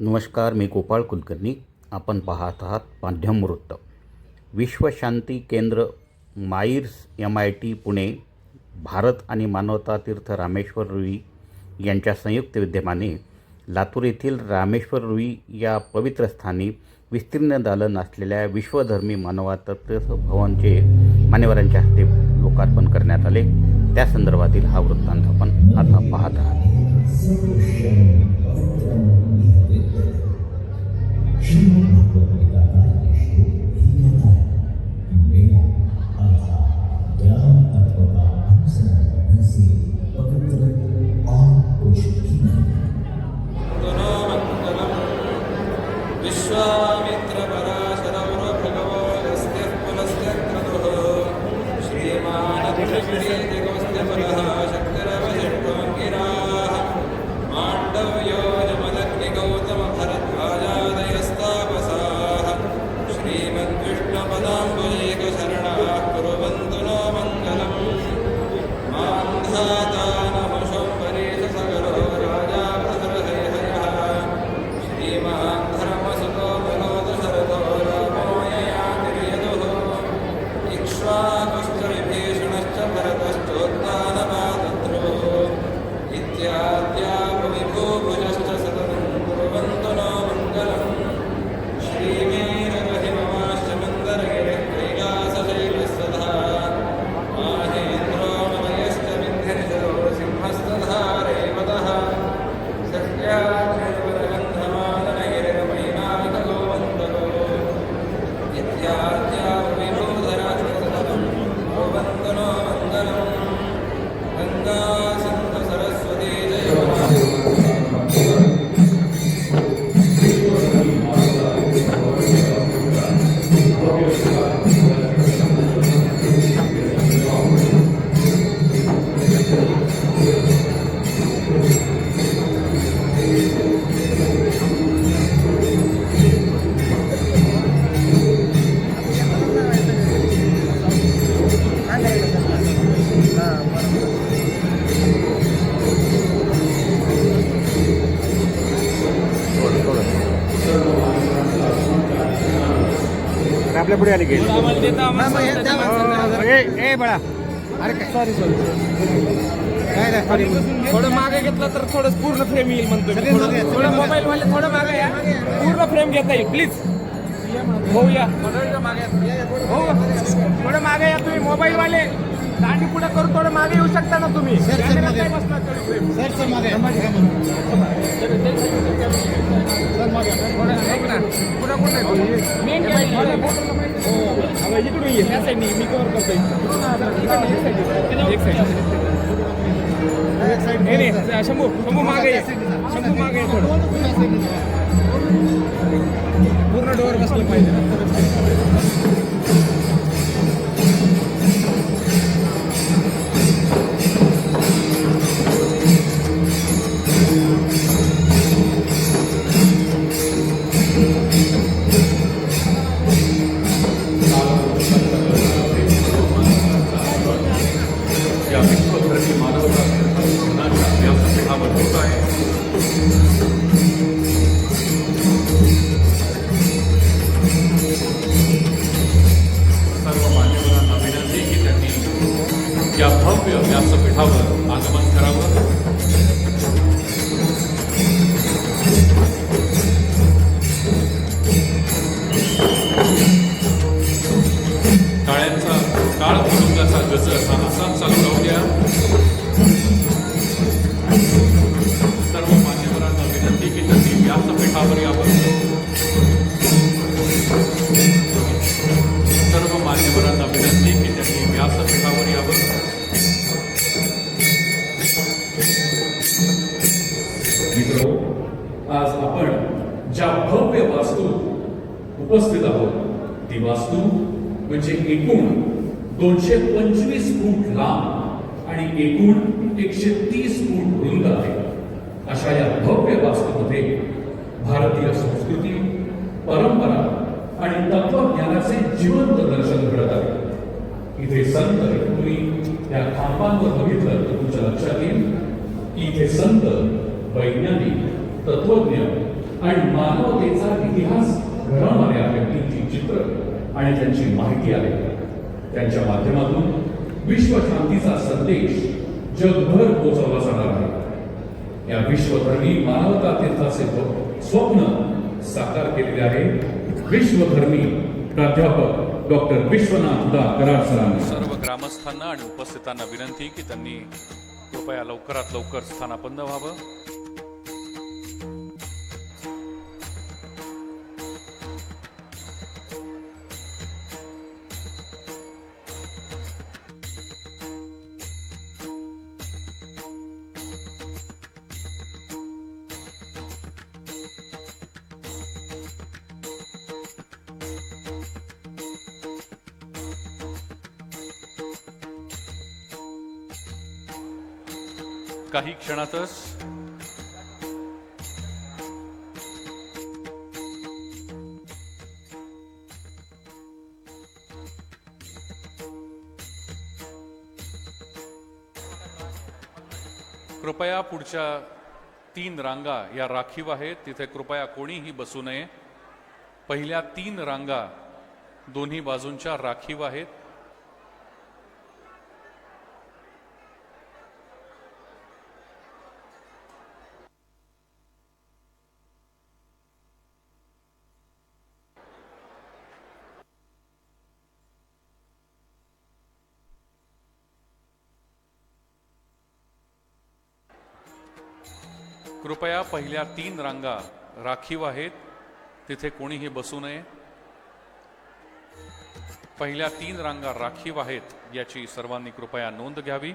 नमस्कार मी गोपाळ कुलकर्णी. आपण पाहत आहात माध्यम वृत्त. विश्वशांती केंद्र MAEER's M I T Pune Bharat आणि मानवता तीर्थ रामेश्वर रुई यांच्या संयुक्त विद्यमाने लातूर येथील रामेश्वर रुई या पवित्र स्थानी विस्तीर्ण दालन असलेल्या विश्वधर्मी मानवातीर्थ भवनचे मान्यवरांच्या हस्ते लोकार्पण करण्यात आले. त्या संदर्भातील हा वृत्तांत आपण आता पाहत आहात. She आपल्या पुढे आली गेली ए बळा. अरे काय? सॉरी सॉरी काय नाही सॉरी थोडं मागे घेतलं तर थोडं पूर्ण फ्रेम येईल म्हणतो थोडं मोबाईल वाले थोडं मागे या. पूर्ण फ्रेम घेता येईल प्लीज हो या हो थोडं मागे या तुम्ही मोबाईल वाले दांडी पुढे करून थोडं मागे येऊ शकता ना तुम्ही. सर, मागे. ये त्या साईडनी मी कव्हर करतो इकडनं एक साईड एक साईड एक साईड नाही नाही शंभू शंभू मागे ये शंभू मागे ये थोडं पूर्ण डोअर बसलं पाहिजे. व्यासपीठावर आगमन भारतीय संस्कृती परंपरा आणि तत्वज्ञानाचे जिवंत दर्शन घडत आहे. इथे संत तुम्ही त्या खांबांवर बघितलं तर तुमच्या लक्षात येईल की इथे संत वैज्ञानिक तत्वज्ञ आणि मानवतेचा इतिहास घडवणाऱ्या व्यक्तींची चित्र आणि त्यांची माहिती आहे. त्यांच्या माध्यमातून विश्व शांतीचा संदेश जगभर पोहोचवला जाणार आहे. या विश्वधर्मी मानवता तीर्थाचे स्वप्न साकार केलेले आहे. विश्वधर्मी प्राध्यापक डॉक्टर विश्वनाथ दा करार सरांनी सर्व ग्रामस्थांना आणि उपस्थितांना विनंती की त्यांनी कृपया लवकरात लवकर स्थानापन्न व्हावं. काही क्षणातच कृपया पुढच्या तीन रांगा या राखीव आहेत. तिथे कृपया कोणीही बसू नये. पहिल्या तीन रांगा दोन्ही बाजूंच्या राखीव आहेत. कृपया पहिल्या तीन रांगा राखीव आहेत. तिथे कोणीही बसू नये. पहिल्या तीन रांगा राखीव आहेत याची सर्वांनी कृपया नोंद घ्यावी.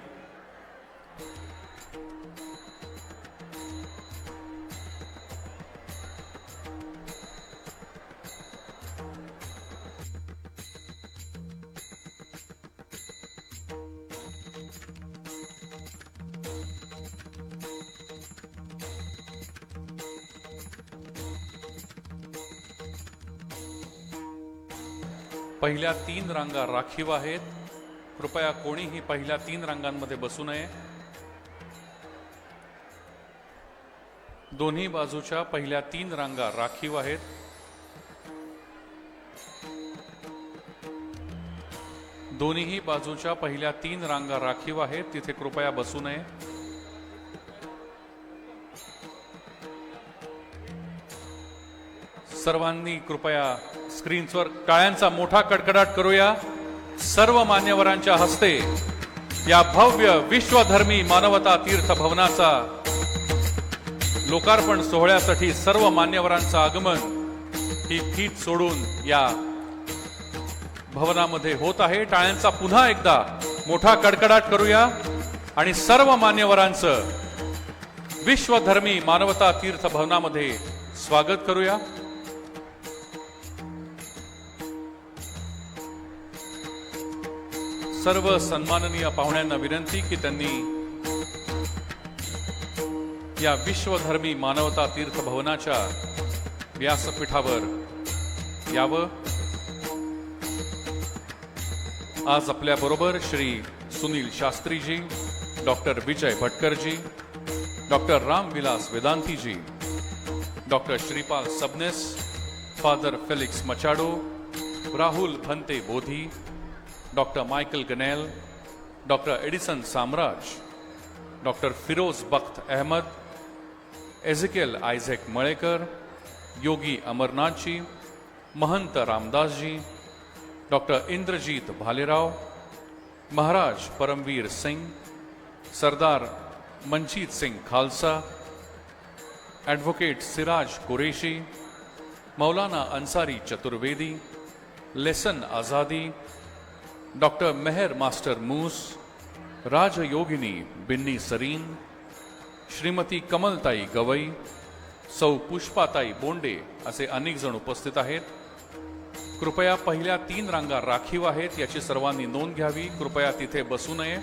पहिल्या तीन रांगा राखीव आहेत. कृपया कोणीही पहिल्या तीन रांगांमध्ये बसू नये. दोन्ही बाजूच्या पहिल्या तीन रांगा राखीव आहेत. दोन्हीही बाजूच्या पहिल्या तीन रांगा राखीव आहेत. तिथे कृपया बसू नये. सर्वांनी कृपया स्क्रीन्सवर टाळ्यांचा मोठा कडकडाट करूया. सर्व मान्यवरांच्या हस्ते या भव्य विश्वधर्मी मानवता तीर्थ भवनाचा लोकार्पण सोहळ्यासाठी सर्व मान्यवरांचं आगमन ही फीत सोडून या भवनामध्ये होत आहे. टाळ्यांचा पुन्हा एकदा मोठा कडकडाट करूया आणि सर्व मान्यवरांचं विश्वधर्मी मानवता तीर्थ भवनामध्ये स्वागत करूया. सर्व सन्माननीय पाहुण्यांना विनंती की त्यांनी या विश्वधर्मी मानवता तीर्थ भवनाच्या व्यासपीठावर यावं. आज आपल्याबरोबर Shri Sunil Shastriji doctor Vijay Bhatkarji doctor Ramvilas Vedantiji doctor Shripal Sabnis father Felix Machado Rahul Bhante Bodhi doctor Michael Gunnell doctor Edison Samraj doctor Firoz Bakht Ahmed Ezekiel Isaac Malekar Yogi Amarnathji Mahant Ramdasji doctor Indrajit Bhalerao Maharaj Paramvir Singh Sardar Manjit Singh Khalsa advocate Siraj Qureshi Maulana Ansari Chaturvedi Leson Azadi doctor Mehar Master Moos Rajyogini Binny Sareen Shrimati Kamaltai Gavai सौ पुष्पाताई बोंडे असे अनेक जण उपस्थित आहेत. कृपया पहिल्या तीन रांगा राखीव आहेत याची सर्वांनी नोंद घ्यावी. कृपया तिथे बसू नये.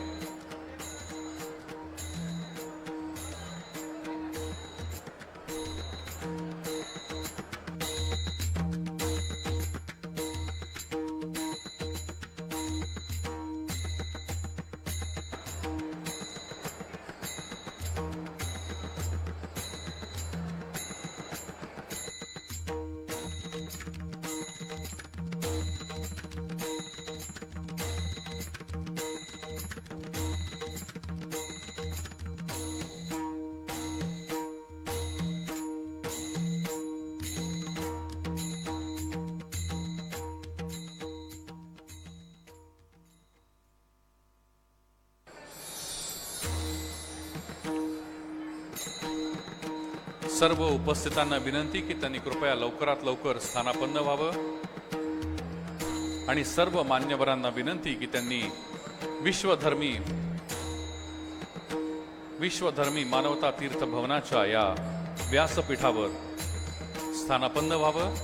सर्व उपस्थितांना विनंती की त्यांनी कृपया लवकरात लवकर स्थानापन्न व्हावं. आणि सर्व मान्यवरांना विनंती की त्यांनी विश्वधर्मी विश्वधर्मी मानवता तीर्थ भवनाच्या या व्यासपीठावर स्थानापन्न व्हावं.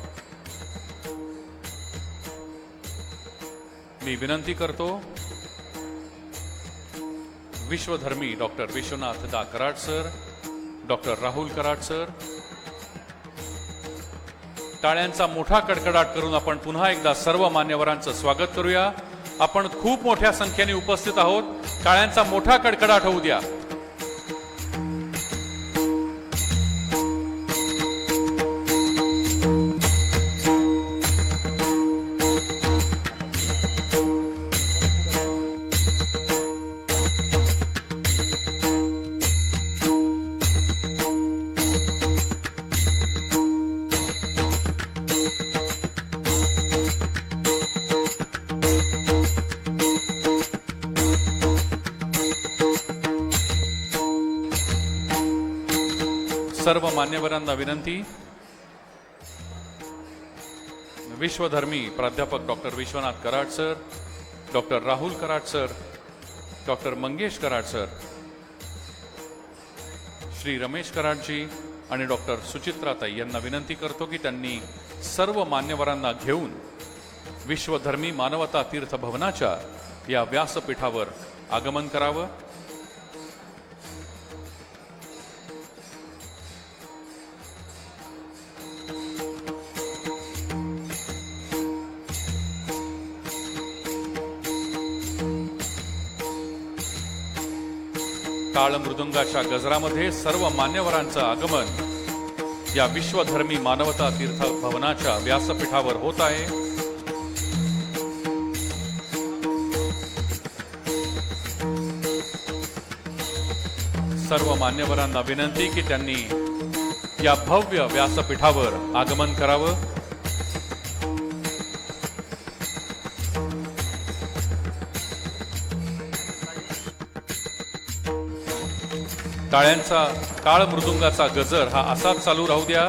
मी विनंती करतो विश्वधर्मी doctor Vishwanath Da Karad sir doctor Rahul Karad sir. टाळ्यांचा मोठा कडकडाट करून आपण पुन्हा एकदा सर्व मान्यवरांचं स्वागत करूया. आपण खूप मोठ्या संख्येने उपस्थित आहोत. टाळ्यांचा मोठा कडकडाट होऊ द्या. मान्यवरांना विनंती. विश्वधर्मी प्राध्यापक doctor Vishwanath Karad sir doctor Rahul Karad sir doctor Mangesh Karad sir Shri Ramesh Karadji आणि डॉक्टर सुचित्राताई यांना विनंती करतो की त्यांनी सर्व मान्यवरांना घेऊन विश्वधर्मी मानवता तीर्थ भवनाच्या या व्यासपीठावर आगमन करावं. मृदुंगाच्या गजरामध्ये सर्व मान्यवरांचं आगमन या विश्वधर्मी मानवता तीर्थ भवनाच्या व्यासपीठावर होत आहे. सर्व मान्यवरांना विनंती की त्यांनी या भव्य व्यासपीठावर आगमन करावं. टाळ्यांचा टाळ मृदुंगाचा गजर हा असाच चालू राहू द्या.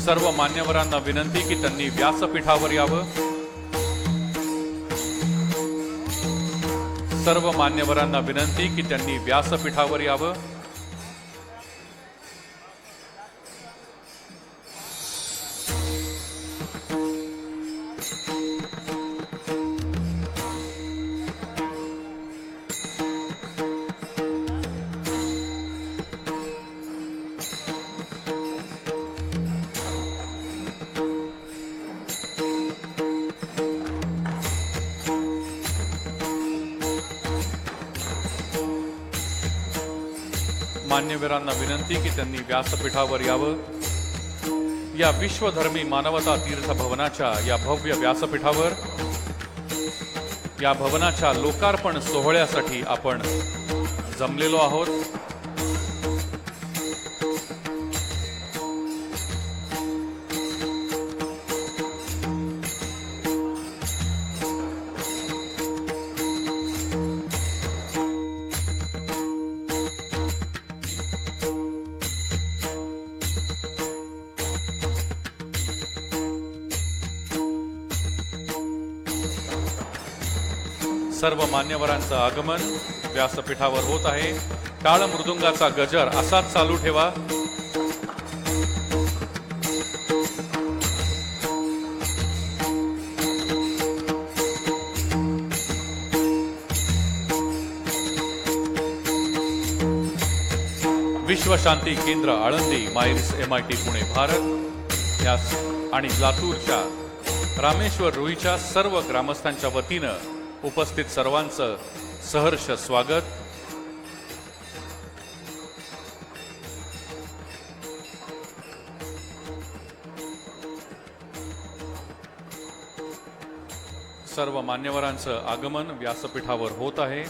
सर्व मान्यवरांना विनंती की त्यांनी व्यासपीठावर यावं. सर्व मान्यवरांना विनंती की त्यांनी व्यासपीठावर यावं. मान्यवरांना विनंती की त्यांनी व्यासपीठावर यावं. या विश्वधर्मी मानवता तीर्थ भवनाच्या या भव्य व्यासपीठावर या भवनाच्या लोकार्पण सोहळ्यासाठी आपण जमलेलो आहोत. सर्व मान्यवरांचं आगमन व्यासपीठावर होत आहे. टाळ मृदुंगाचा गजर असाच चालू ठेवा. विश्वशांती केंद्र Alandi MAEER's M I T Pune Bharat. यास आणि लातूरच्या रामेश्वर रुईच्या सर्व ग्रामस्थांच्या वतीनं उपस्थित सर्वांचं सहर्ष स्वागत. सर्व मान्यवरांचं आगमन व्यासपीठावर होत आहे.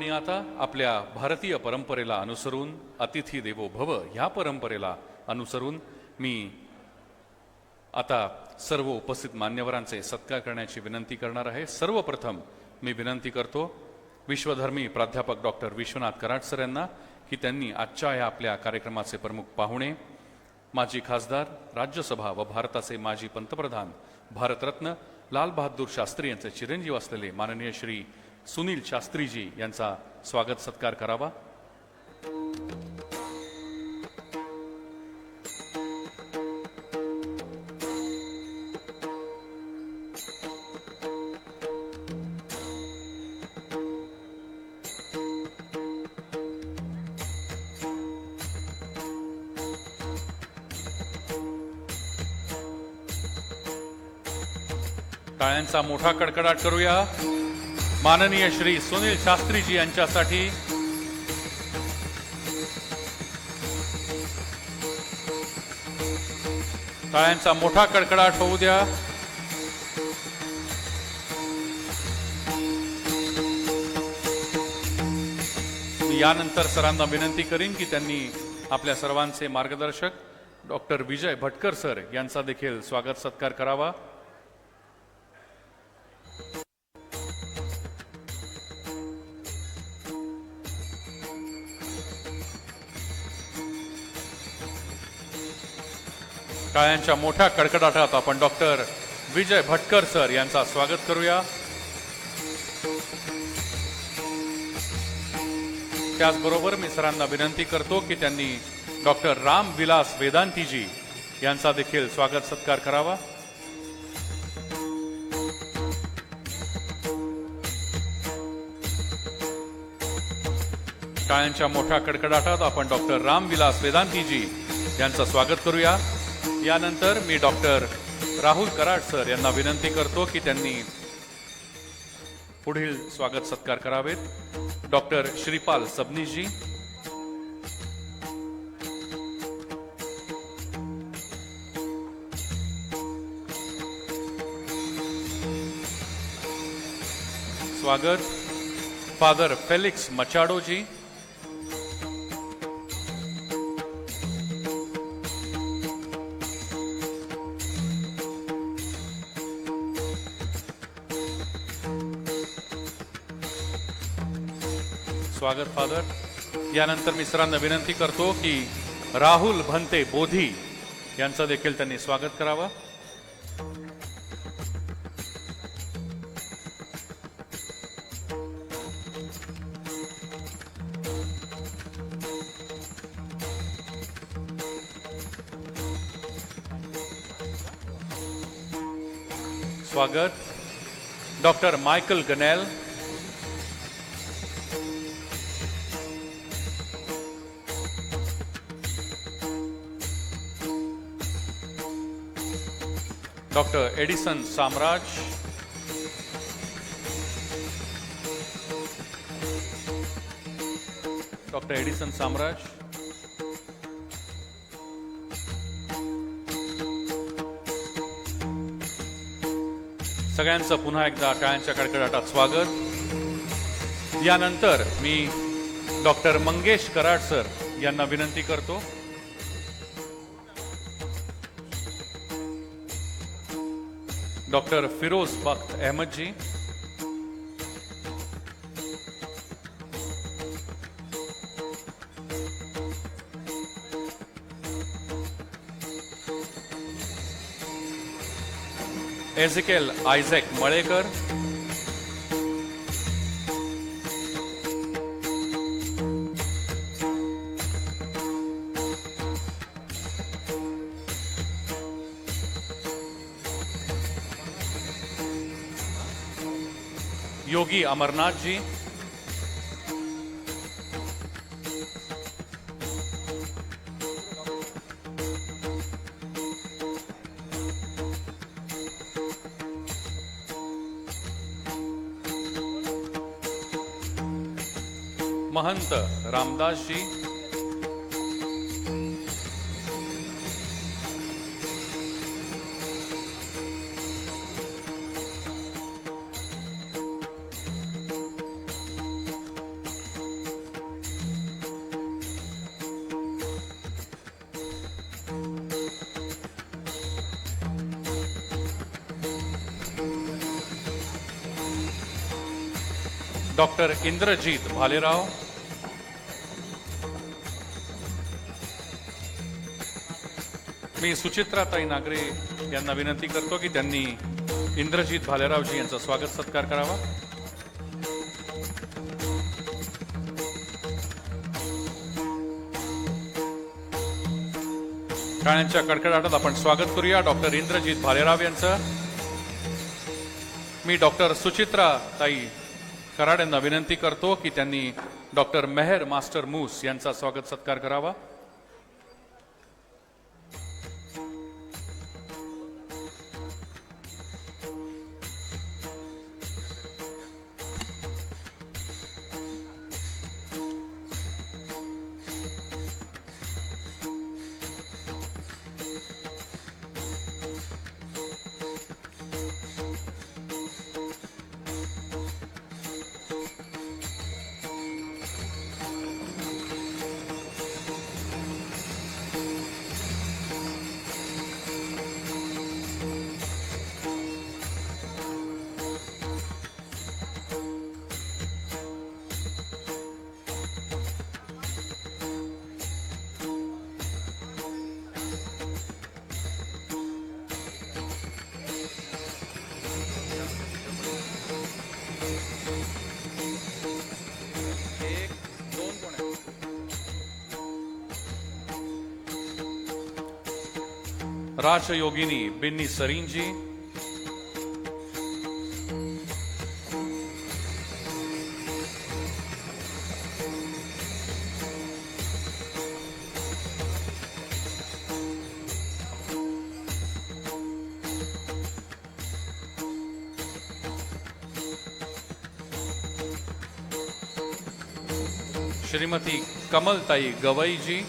आणि आता आपल्या भारतीय परंपरेला अनुसरून अतिथी देवो भव ह्या परंपरेला अनुसरून मी आता सर्व उपस्थित मान्यवरांचे सत्कार करण्याची विनंती करणार आहे. सर्वप्रथम मी विनंती करतो विश्वधर्मी प्राध्यापक डॉक्टर विश्वनाथ कराड सर यांना की त्यांनी आजच्या या आपल्या कार्यक्रमाचे प्रमुख पाहुणे माजी खासदार राज्यसभा व भारताचे माजी पंतप्रधान भारतरत्न लालबहादूर शास्त्री यांचे चिरंजीव असलेले माननीय श्री सुनील शास्त्रीजी यांचा स्वागत सत्कार करावा. टाळ्यांचा मोठा कडकडाट करूया. माननीय श्री सुनील शास्त्रीजी यांच्यासाठी टाळ्यांचा मोठा कडकडाट होऊ द्या. यानंतर सरांना विनंती करीन की त्यांनी आपल्या सर्वांचे मार्गदर्शक डॉक्टर विजय भटकर सर यांचा देखील स्वागत सत्कार करावा. टाळ्यांच्या मोठ्या कडकडाटात आपण डॉक्टर विजय भटकर सर यांचा स्वागत करूया. त्याचबरोबर मी सरांना विनंती करतो की त्यांनी डॉक्टर राम विलास वेदांतीजी यांचा देखील स्वागत सत्कार करावा. टाळ्यांच्या मोठ्या कडकडाटात आपण डॉक्टर राम विलास वेदांतीजी यांचं स्वागत करूया. यानंतर मी डॉक्टर राहुल कराड सर यांना विनंती करतो की त्यांनी पुढील स्वागत सत्कार करावेत. डॉक्टर श्रीपाल सबनीजी. स्वागत. फादर फेलिक्स मचाडो स्वागत फादर. यानंतर मी सरांना विनंती करतो की राहुल भंते बोधी यांचं देखील त्यांनी स्वागत करावं. स्वागत. Doctor Michael Gunnell doctor Edison Samraj. Doctor Edison Samraj. सगळ्यांचं पुन्हा एकदा टाळ्यांच्या कडकडाटात स्वागत. यानंतर मी डॉक्टर मंगेश कराड सर यांना विनंती करतो. डॉक्टर फिरोज बख्त अहमद जी। एजिकल आइजेक मळेकर योगी अमरनाथ जी महंत रामदास जी डॉक्टर इंद्रजीत भालेराव. मी सुचित्राताई नागरे यांना विनंती करतो की त्यांनी इंद्रजीत भालेरावजी यांचा स्वागत सत्कार करावा. टाळ्यांच्या कडकडाटात आपण स्वागत करूया. डॉक्टर इंद्रजीत भालेराव यांचं. मी डॉक्टर सुचित्रा ताई कराड यांना विनंती करतो की त्यांनी डॉक्टर मेहर मास्टर मूस यांचा स्वागत सत्कार करावा. राजयोगिनी बिन्नी सरींजी। श्रीमती कमलताई गवईजी।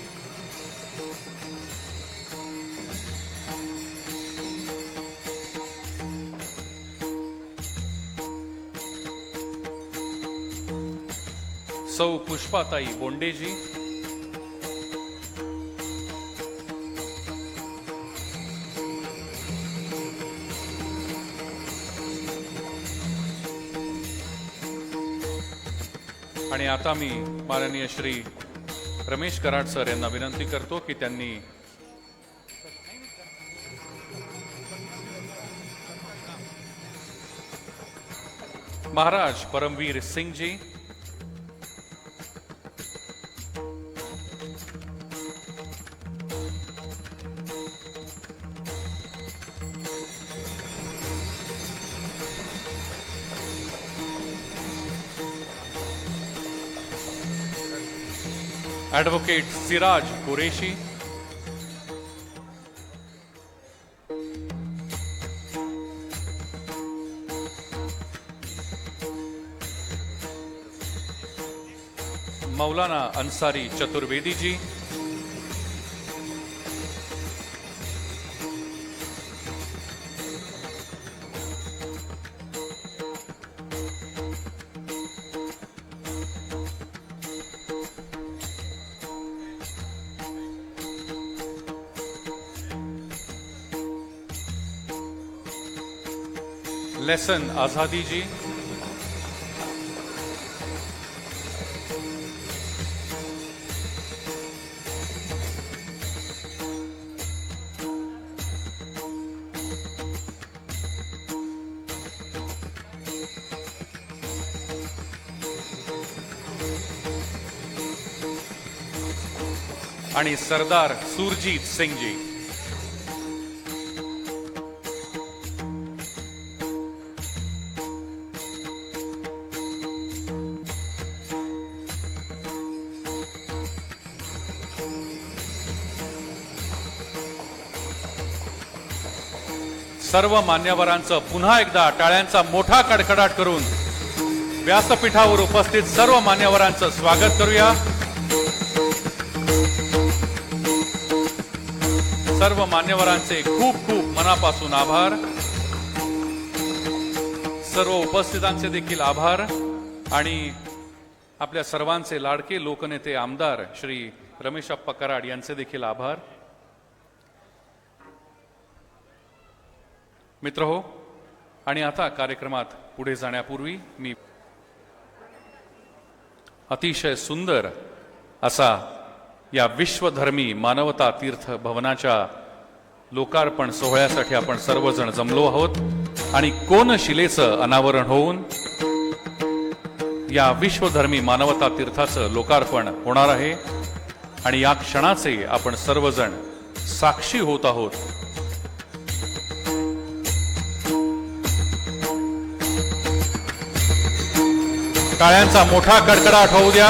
सौ पुष्पाताई बोंडेजी आणि आता मी माननीय श्री रमेश कराड सर यांना विनंती करतो की त्यांनी महाराज परमवीर सिंगजी जी ॲडव्होकेट सिराज कुरेशी मौलाना अंसारी चतुर्वेदी जी लेसन आझादी जी। आणि सरदार सुरजीत सिंगजी। सर्व मान्यवरांचं पुन्हा एकदा टाळ्यांचा मोठा कडकडाट करून व्यासपीठावर उपस्थित सर्व मान्यवरांचं स्वागत करूया. सर्व मान्यवरांचे खूप खूप मनापासून आभार. सर्व उपस्थितांचे देखील आभार आणि आपल्या सर्वांचे लाडके लोकनेते आमदार श्री रमेशप्पा कराड यांचे देखील आभार. मित्र हो आणि आता कार्यक्रमात पुढे जाण्यापूर्वी मी अतिशय सुंदर असा या विश्वधर्मी मानवता तीर्थ भवनाच्या लोकार्पण सोहळ्यासाठी आपण सर्वजण जमलो आहोत. आणि कोनशिलेचं अनावरण होऊन या विश्वधर्मी मानवता तीर्थाचं लोकार्पण होणार आहे. आणि या क्षणाचे आपण सर्वजण साक्षी होत आहोत. टाळ्यांचा मोठा कडकडाट होऊ द्या.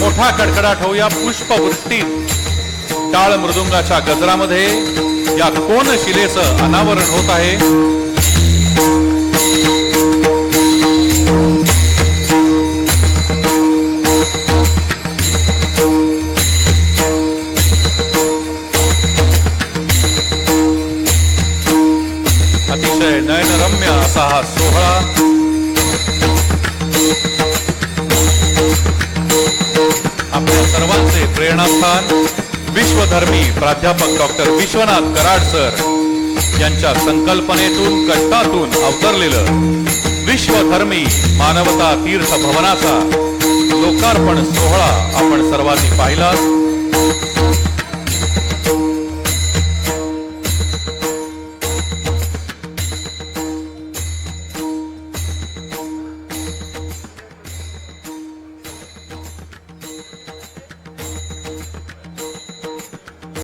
मोठा कडकडाट होऊया पुष्पवृष्टी. टाळ मृदुंगाच्या गजरामध्ये या कोण शिलेचं अनावरण होत आहे. प्राध्यापक डॉक्टर विश्वनाथ कराड सर यांच्या संकल्पनेतून कष्टातून अवतरलेलं विश्वधर्मी मानवता तीर्थ भवनाचा लोकार्पण सोहळा आपण सर्वांनी पाहिला.